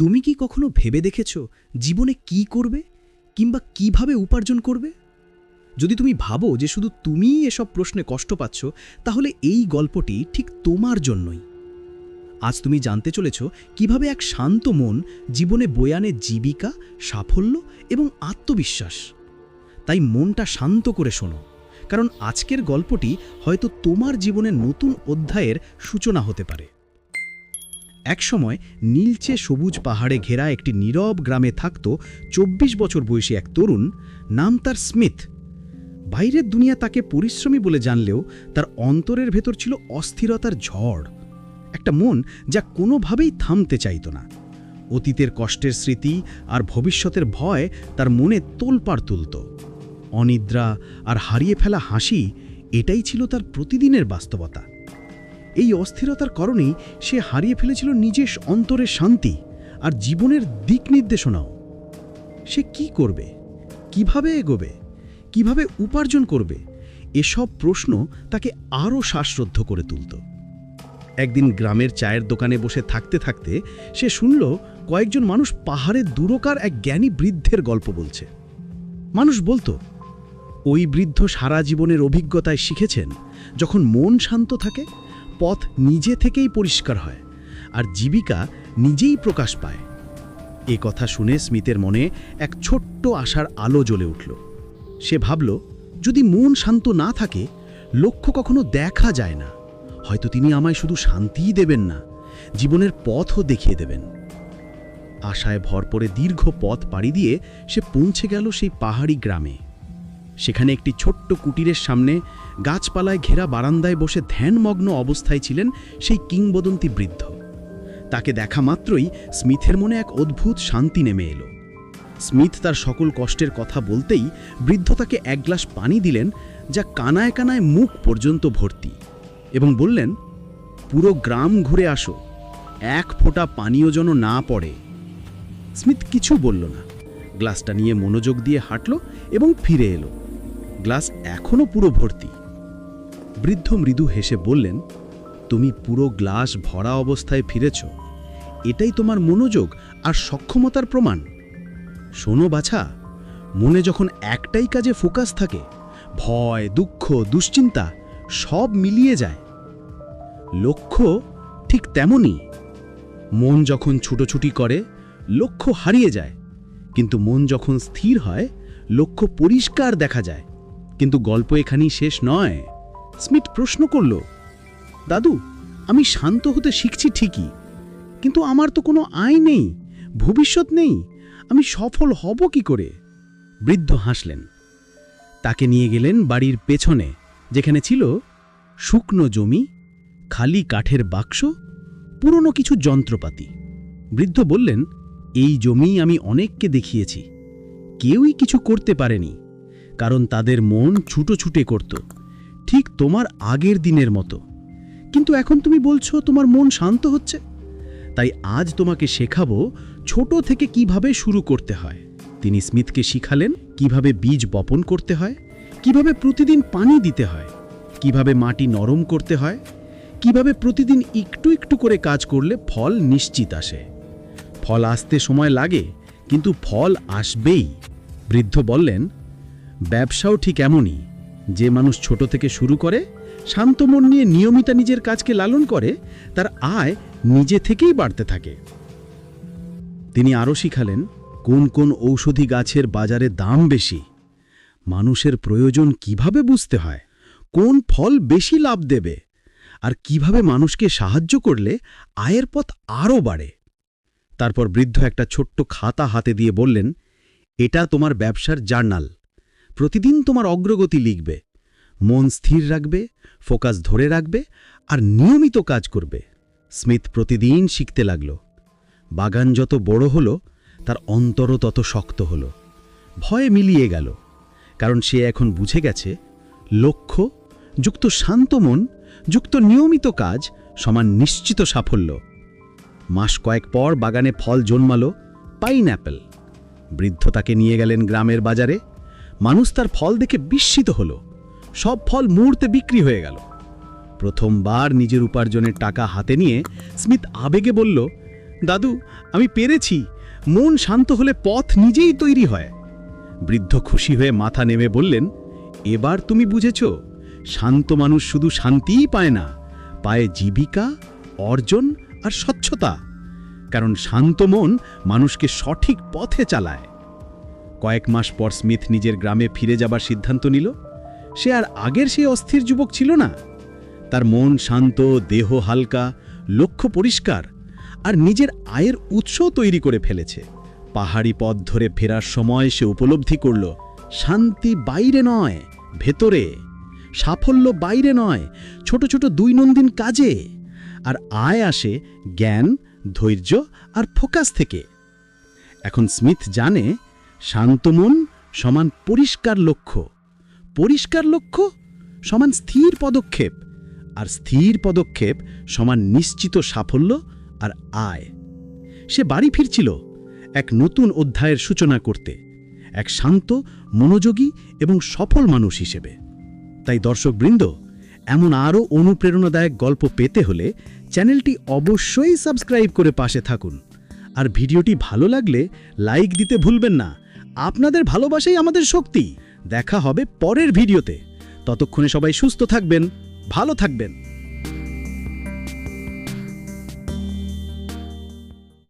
তুমি কি কখনো ভেবে দেখেছ জীবনে কি করবে কিংবা কীভাবে উপার্জন করবে? যদি তুমি ভাবো যে শুধু তুমিই এসব প্রশ্নে কষ্ট পাচ্ছ, তাহলে এই গল্পটি ঠিক তোমার জন্যই। আজ তুমি জানতে চলেছ কীভাবে এক শান্ত মন জীবনে বয়ানে জীবিকা, সাফল্য এবং আত্মবিশ্বাস। তাই মনটা শান্ত করে শোনো, কারণ আজকের গল্পটি হয়তো তোমার জীবনের নতুন অধ্যায়ের সূচনা হতে পারে। একসময় নীলচে সবুজ পাহাড়ে ঘেরা একটি নীরব গ্রামে থাকত চব্বিশ বছর বয়সী এক তরুণ, নাম তার স্মিথ। বাইরের দুনিয়া তাকে পরিশ্রমী বলে জানলেও তার অন্তরের ভেতর ছিল অস্থিরতার ঝড়। একটা মন যা কোনোভাবেই থামতে চাইত না। অতীতের কষ্টের স্মৃতি আর ভবিষ্যতের ভয় তার মনে তোলপাড় তুলত। অনিদ্রা আর হারিয়ে ফেলা হাসি, এটাই ছিল তার প্রতিদিনের বাস্তবতা। এই অস্থিরতার কারণেই সে হারিয়ে ফেলেছিল নিজের অন্তরের শান্তি আর জীবনের দিক নির্দেশনাও। সে কি করবে? কীভাবে এগোবে? কীভাবে উপার্জন করবে? এসব প্রশ্ন তাকে আরও শ্বাসরুদ্ধ করে তুলত। একদিন গ্রামের চায়ের দোকানে বসে থাকতে থাকতে সে শুনল কয়েকজন মানুষ পাহাড়ে দূরকার এক জ্ঞানী বৃদ্ধের গল্প বলছে। মানুষ বলতো, ওই বৃদ্ধ সারা জীবনের অভিজ্ঞতায় শিখেছেন, যখন মন শান্ত থাকে পথ নিজে থেকেই পরিষ্কার হয় আর জীবিকা নিজেই প্রকাশ পায়। এ কথা শুনে স্মিতের মনে এক ছোট্ট আশার আলো জ্বলে উঠল। সে ভাবল, যদি মন শান্ত না থাকে, লক্ষ্য কখনো দেখা যায় না। হয়তো তিনি আমায় শুধু শান্তিই দেবেন না, জীবনের পথও দেখিয়ে দেবেন। আশায় ভর পরে দীর্ঘ পথ পাড়ি দিয়ে সে পৌঁছে গেল সেই পাহাড়ি গ্রামে। সেখানে একটি ছোট্ট কুটিরের সামনে গাছপালায় ঘেরা বারান্দায় বসে ধ্যানমগ্ন অবস্থায় ছিলেন সেই কিংবদন্তি বৃদ্ধ। তাকে দেখা মাত্রই স্মিথের মনে এক অদ্ভুত শান্তি নেমে এলো। স্মিথ তার সকল কষ্টের কথা বলতেই বৃদ্ধ তাকে এক গ্লাস পানি দিলেন, যা কানায় কানায় মুখ পর্যন্ত ভর্তি এবং বললেন, পুরো গ্রাম ঘুরে আসো, এক ফোঁটা পানীয় যেন না পড়ে। স্মিথ কিছু বলল না। গ্লাসটা নিয়ে মনোযোগ দিয়ে হাঁটল এবং ফিরে এলো। গ্লাস এখনও পুরো ভর্তি। বৃদ্ধ মৃদু হেসে বললেন, তুমি পুরো গ্লাস ভরা অবস্থায় ফিরেছ। এটাই তোমার মনোযোগ আর সক্ষমতার প্রমাণ। শোনো বাছা, মনে যখন একটাই কাজে ফোকাস থাকে, ভয়, দুঃখ, দুশ্চিন্তা সব মিলিয়ে যায়। লক্ষ্য ঠিক তেমনই। মন যখন ছুটোছুটি করে, লক্ষ্য হারিয়ে যায়। কিন্তু মন যখন স্থির হয়, লক্ষ্য পরিষ্কার দেখা যায়। কিন্তু গল্প এখানেই শেষ নয়। স্মিথ প্রশ্ন করল, দাদু, আমি শান্ত হতে শিখছি ঠিকই, কিন্তু আমার তো কোনো আয় নেই, ভবিষ্যৎ নেই, আমি সফল হব কি করে? বৃদ্ধ হাসলেন। তাকে নিয়ে গেলেন বাড়ির পেছনে, যেখানে ছিল শুকনো জমি, খালি কাঠের বাক্স, পুরনো কিছু যন্ত্রপাতি। বৃদ্ধ বললেন, এই জমি আমি অনেককে দেখিয়েছি, কেউই কিছু করতে পারেনি কারণ তাদের মন ছুটো ছুটে করত। ঠিক তোমার আগের দিনের মতো। কিন্তু এখন তুমি বলছো তোমার মন শান্ত হচ্ছে। তাই আজ তোমাকে শেখাবো ছোট থেকে কীভাবে শুরু করতে হয়। তিনি স্মিথকে শিখালেন কীভাবে বীজ বপন করতে হয়, কীভাবে প্রতিদিন পানি দিতে হয়, কীভাবে মাটি নরম করতে হয়, কীভাবে প্রতিদিন একটু একটু করে কাজ করলে ফল নিশ্চিত আসে। ফল আসতে সময় লাগে, কিন্তু ফল আসবেই। বৃদ্ধ বললেন ব্যবসাও ঠিক এমনই। যে মানুষ ছোট থেকে শুরু করে, শান্ত মন নিয়ে নিয়মিতা নিজের কাজকে লালন করে, তার আয় নিজে থেকেই বাড়তে থাকে। তিনি আরও শিখালেন, কোন কোন ঔষধি গাছের বাজারে দাম বেশি, মানুষের প্রয়োজন কীভাবে বুঝতে হয়, কোন ফল বেশি লাভ দেবে, আর কীভাবে মানুষকে সাহায্য করলে আয়ের পথ আরও বাড়ে। তারপর বৃদ্ধ একটা ছোট্ট খাতা হাতে দিয়ে বললেন, এটা তোমার ব্যবসার জার্নাল। প্রতিদিন তোমার অগ্রগতি লিখবে। মন স্থির রাখবে, ফোকাস ধরে রাখবে, আর নিয়মিত কাজ করবে। স্মিথ প্রতিদিন শিখতে লাগল। বাগান যত বড় হলো, তার অন্তরও তত শক্ত হলো। ভয়ে মিলিয়ে গেল, কারণ সে এখন বুঝে গেছে, লক্ষ্য, যুক্ত শান্ত মন, যুক্ত নিয়মিত কাজ সমান নিশ্চিত সাফল্য। মাস কয়েক পর বাগানে ফল জন্মালো পাইন অ্যাপেল বৃদ্ধ তাকে নিয়ে গেলেন গ্রামের বাজারে। মানুষ তার ফল দেখে বিস্মিত হলো। সব ফল মুহূর্তে বিক্রি হয়ে গেল। প্রথমবার নিজের উপার্জনের টাকা হাতে নিয়ে স্মিথ আবেগে বলল, দাদু, আমি পেরেছি। মন শান্ত হলে পথ নিজেই তৈরি হয়। বৃদ্ধ খুশি হয়ে মাথা নেমে বললেন, এবার তুমি বুঝেছ, শান্ত মানুষ শুধু শান্তিই পায় না, পায় জীবিকা, অর্জন আর স্বচ্ছতা। কারণ শান্ত মন মানুষকে সঠিক পথে চালায়। কয়েক মাস পর স্মিথ নিজের গ্রামে ফিরে যাবার সিদ্ধান্ত নিল। সে আর আগের সেই অস্থির যুবক ছিল না। তার মন শান্ত, দেহ হালকা, লক্ষ্য পরিষ্কার, আর নিজের আয়ের উৎসও তৈরি করে ফেলেছে। পাহাড়ি পথ ধরে ফেরার সময় সে উপলব্ধি করল, শান্তি বাইরে নয়, ভেতরে। সাফল্য বাইরে নয়, ছোট ছোট দৈনন্দিন কাজে। আর আয় আসে জ্ঞান, ধৈর্য আর ফোকাস থেকে। এখন স্মিথ জানে শান্ত মন সমান পরিষ্কার লক্ষ্য। পরিষ্কার লক্ষ্য সমান স্থির পদক্ষেপ, আর স্থির পদক্ষেপ সমান নিশ্চিত সাফল্য আর আয়। সে বাড়ি ফিরছিল এক নতুন অধ্যায়ের সূচনা করতে, এক শান্ত, মনোযোগী এবং সফল মানুষ হিসেবে। তাই দর্শকবৃন্দ, এমন আরও অনুপ্রেরণাদায়ক গল্প পেতে হলে চ্যানেলটি অবশ্যই সাবস্ক্রাইব করে পাশে থাকুন, আর ভিডিওটি ভালো লাগলে লাইক দিতে ভুলবেন না। আপনাদের ভালোবাসাই আমাদের শক্তি। দেখা হবে পরের ভিডিওতে। ততক্ষণে সবাই সুস্থ থাকবেন ভালো থাকবেন।